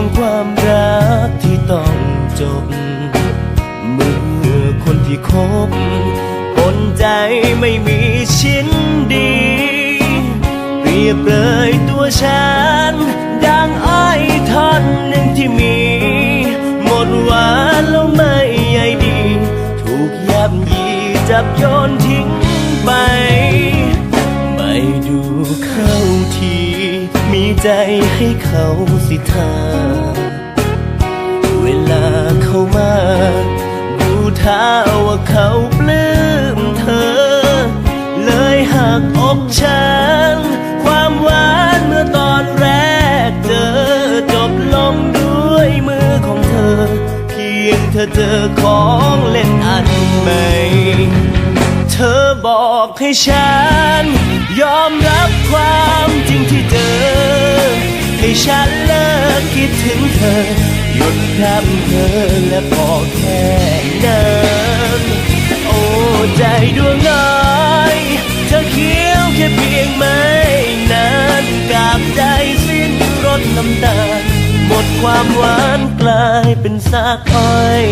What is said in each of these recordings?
ของความรักที่ต้องจบ เมื่อคนที่คบปนใจไม่มีชิ้นดี เปรียบเลยตัวฉัน ดังไอ้ท่อนหนึ่งที่มี หมดหวานแล้วไม่ใยดี ถูกยับยีจับโยนทิ้งไป ไม่ดูเข้าที มีใจให้เขาสิทาเวลาเขามา ดูท่าว่าเขาปลื้มเธอ เลยหักอกฉันความหวานเมื่อตอนแรกเจอ จบลงด้วยมือของเธอ เพียงเธอเจอของเล่นอันใหม่เธอบอกให้ฉัน เธอหยุดพร่ำเธอและพอแค่นั้นโอ้ใจดวงน้อยเธอเคี้ยวแค่เพียงไม่นานกาบใจสิ้นรสน้ำตาหมดความหวานกลายเป็นซากอ้อย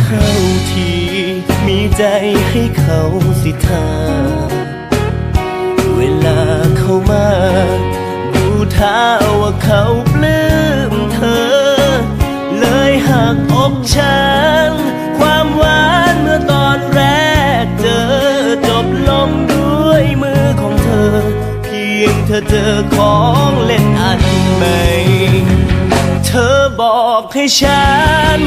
เข้าที มีใจให้เขาสิทาเวลาเข้ามา ดูท่าว่าเขาปลื้มเธอ เลยหักอกฉันความหวานเมื่อตอนแรกเจอ จบลงด้วยมือของเธอ เพียงเธอเจอของเล่นอันใหม่ เธอบอกให้ฉัน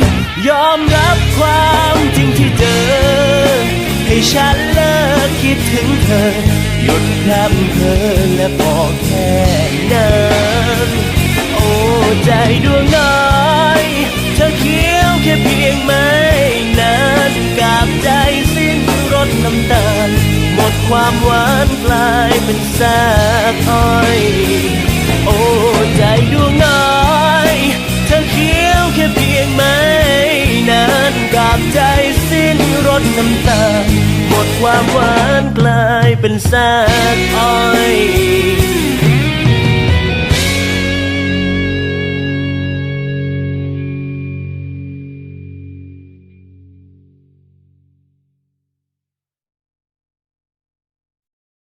ยอมรับความจริงที่เจอ ให้ฉันเลิกคิดถึงเธอ หยุดพร่ำเธอและบอกแค่นั้นโอ้ใจดวงน้อยเธอเคี้ยวแค่เพียงไม่นานกาบใจสิ้นรสน้ำตาล หมดความหวานกลายเป็นซากอ้อย ดน้ำตาหมดความหวานกลายเป็นซากอ้อย